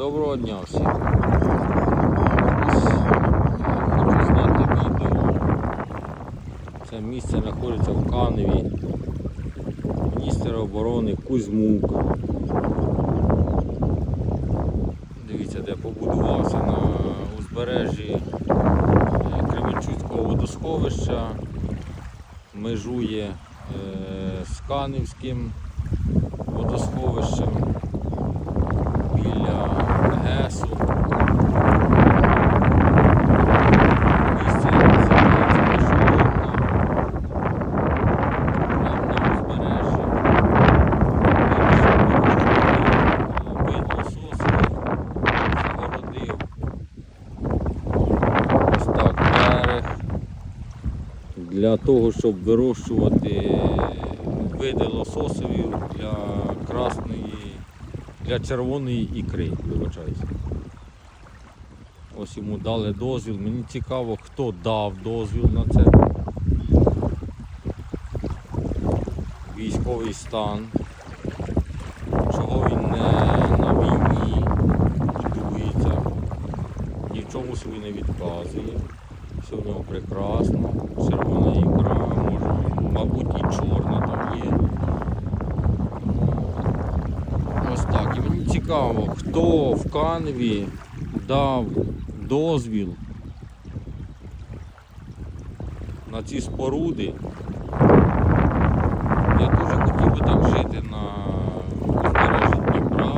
Доброго дня всім. Хочу зняти відео. Це місце знаходиться в Каневі. Міністр оборони Кузьмук. Дивіться, де побудувався на узбережжі Кременчуцького водосховища. Межує е, з Канівським водосховищем біля Для того, щоб вирощувати види лососові для красної для червоної ікри, вибачаюся. Ось йому дали дозвіл. Мені цікаво, хто дав дозвіл на це. Військовий стан. Чого він не на війні будується, ні в чому собі не відказує. Все в нього прекрасно. Червона ікра, може, мабуть, і чорна там є. Ось так. І мені цікаво, хто в Канві дав дозвіл на ці споруди. Я дуже хотів би так жити на узбережжі Дніпра,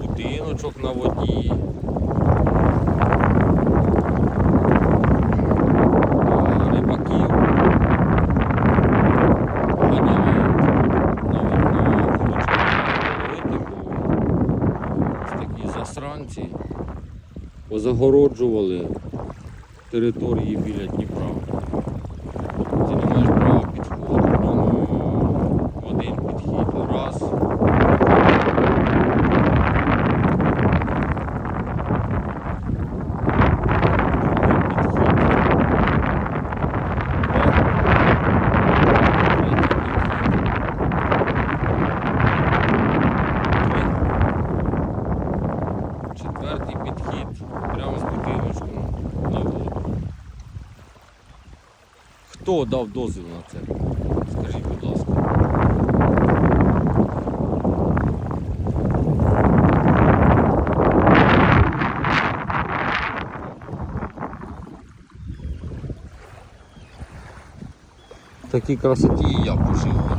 будиночок на воді. Засранці позагороджували території біля Дніпра. прямо з будиночком на воду. Хто дав дозвіл на це? Скажіть, будь ласка. В такій красоті і я пожив.